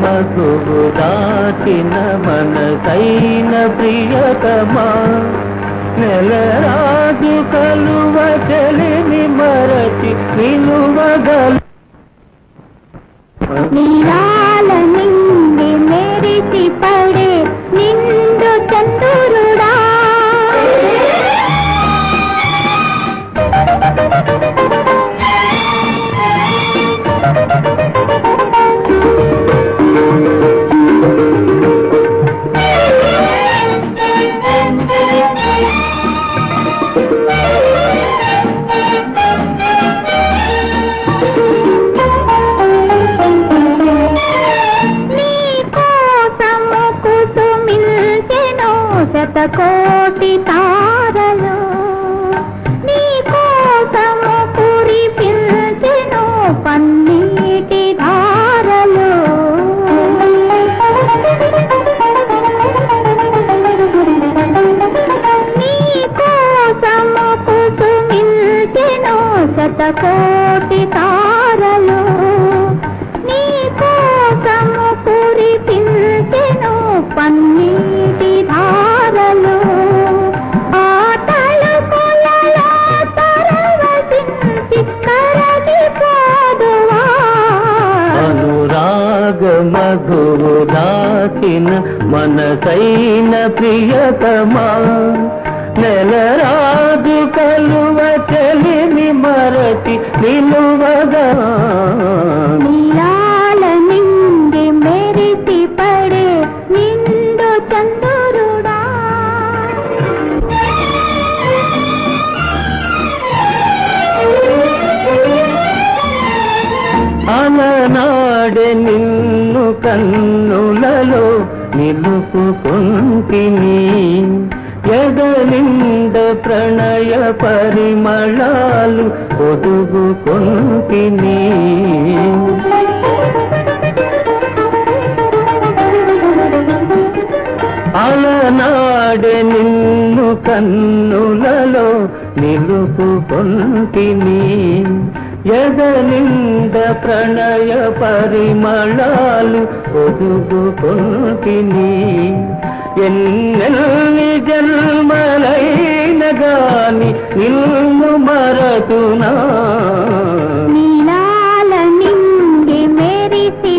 మధువు దాచిన మనసైన ప్రియతమా. నెలరాజు కలువ చెలిని మరచి నిలువగల నీలాల నిండి మెరిసి కుసుమిల్చెను శతకోటి తారలు నీ కోసము కురిపించెను పన్నీటి ధారలు. నీ కోసము కుసుమిల్చెను శతకోటి తారలు మధువు దాచిన మనసైన ప్రియతమా. నెలరాజు కలువ చెలిని మరచి నిలువగా. నీలాల నిండి కన్నులలో నిలుపుకుంటిని. ఎదలింద ప్రణయ పరిమళాలు ఒదుగుకుంటిని. అలనాడే నిన్ను కన్నులలో నిలుపుకుంటిని. ఎదలింద ప్రణయ పరిమళాలు ఒదుగుకుంటిని ఎన్నెల్ని జన్మలైన గాని నిన్ను మరతునా. నీలాల నింగి మెరిసి